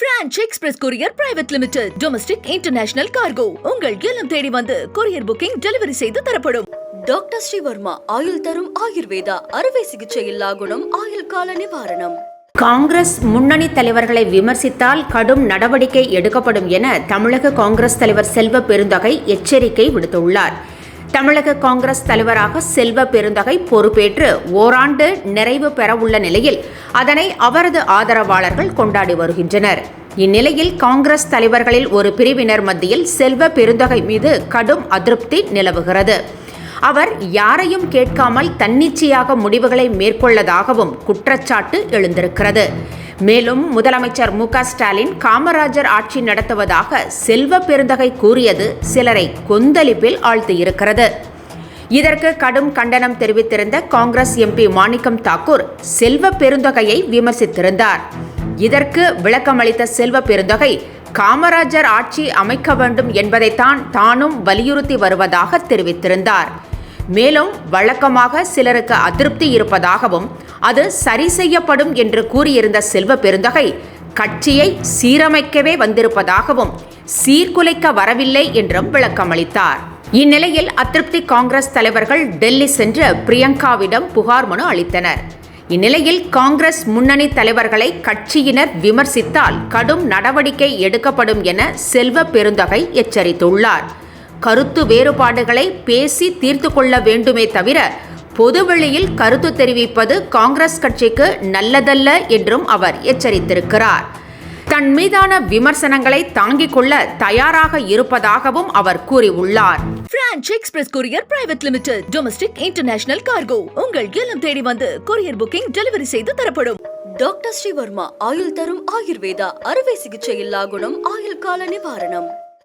Franch Express courier private limited domestic international cargo உங்கள் இல்லம் தேடி வந்து கொரியர் புக்கிங் டெலிவரி செய்து தரப்படும். டாக்டர் ஸ்ரீவர்மா ஆயுள் தரும் ஆயுர்வேதா அறுவை சிகிச்சை இல்லா குணம் ஆயுள் கால நிவாரணம். காங்கிரஸ் முன்னணி தலைவர்களை விமர்சித்தால் கடும் நடவடிக்கை எடுக்கப்படும் என தமிழக காங்கிரஸ் தலைவர் செல்வ பெருந்தகை எச்சரிக்கை விடுத்துள்ளார். தமிழக காங்கிரஸ் தலைவராக செல்வ பெருந்தகை பொறுப்பேற்று ஓராண்டு நிறைவு பெறவுள்ள நிலையில் அதனை அவரது ஆதரவாளர்கள் கொண்டாடி வருகின்றனர். இந்நிலையில் காங்கிரஸ் தலைவர்களில் ஒரு பிரிவினர் மத்தியில் செல்வ பெருந்தகை மீது கடும் அதிருப்தி நிலவுகிறது. அவர் யாரையும் கேட்காமல் தன்னிச்சையாக முடிவுகளை மேற்கொள்ளதாகவும் குற்றச்சாட்டு எழுந்திருக்கிறது. மேலும் முதலமைச்சர் மு ஸ்டாலின் காமராஜர் ஆட்சி நடத்துவதாக செல்வ பெருந்தகை கூறியது சிலரை கொந்தளிப்பில் ஆழ்த்தியிருக்கிறது. இதற்கு கடும் கண்டனம் தெரிவித்திருந்த காங்கிரஸ் எம்பி மாணிக்கம் தாக்கூர் செல்வ பெருந்தொகையை விமர்சித்திருந்தார். இதற்கு விளக்கமளித்த செல்வ பெருந்தொகை காமராஜர் ஆட்சி அமைக்க வேண்டும் என்பதைத்தான் தானும் வலியுறுத்தி வருவதாக தெரிவித்திருந்தார். மேலும் வழக்கமாக சிலருக்கு அதிருப்தி இருப்பதாகவும் அது சரி செய்யப்படும் என்று கூறியிருந்த செல்வ பெருந்தகை கட்சியை சீரமைக்கவே வந்திருப்பதாகவும் சீர்குலைக்க வரவில்லை என்றும் விளக்கமளித்தார். இந்நிலையில் அதிருப்தி காங்கிரஸ் தலைவர்கள் டெல்லி சென்று பிரியங்காவிடம் புகார் மனு அளித்தனர். இந்நிலையில் காங்கிரஸ் முன்னணி தலைவர்களை கட்சியினர் விமர்சித்தால் கடும் நடவடிக்கை எடுக்கப்படும் என செல்வ பெருந்தகை எச்சரித்துள்ளார். கருத்து வேறுபாடுகளை பேசி தீர்த்து கொள்ள வேண்டுமே தவிர பொதுவெளியில் கருத்து தெரிவிப்பது காங்கிரஸ் கட்சிக்கு நல்லதல்ல என்றும் அவர் எச்சரித்திருக்கிறார். தன் மீதான விமர்சனங்களை தாங்கிக் கொள்ள தயாராக இருப்பதாகவும் அவர் கூறியுள்ளார். Franch Express courier private limited domestic international cargo உங்கள் இல்லம் தேடி வந்து கொரியர் புக்கிங் டெலிவரி செய்து தரப்படும். டாக்டர் ஸ்ரீவர்மா ஆயுள் தரும் ஆயுர்வேதா அறுவை சிகிச்சை இல்லா குணம் ஆயுள் கால நிவாரணம்.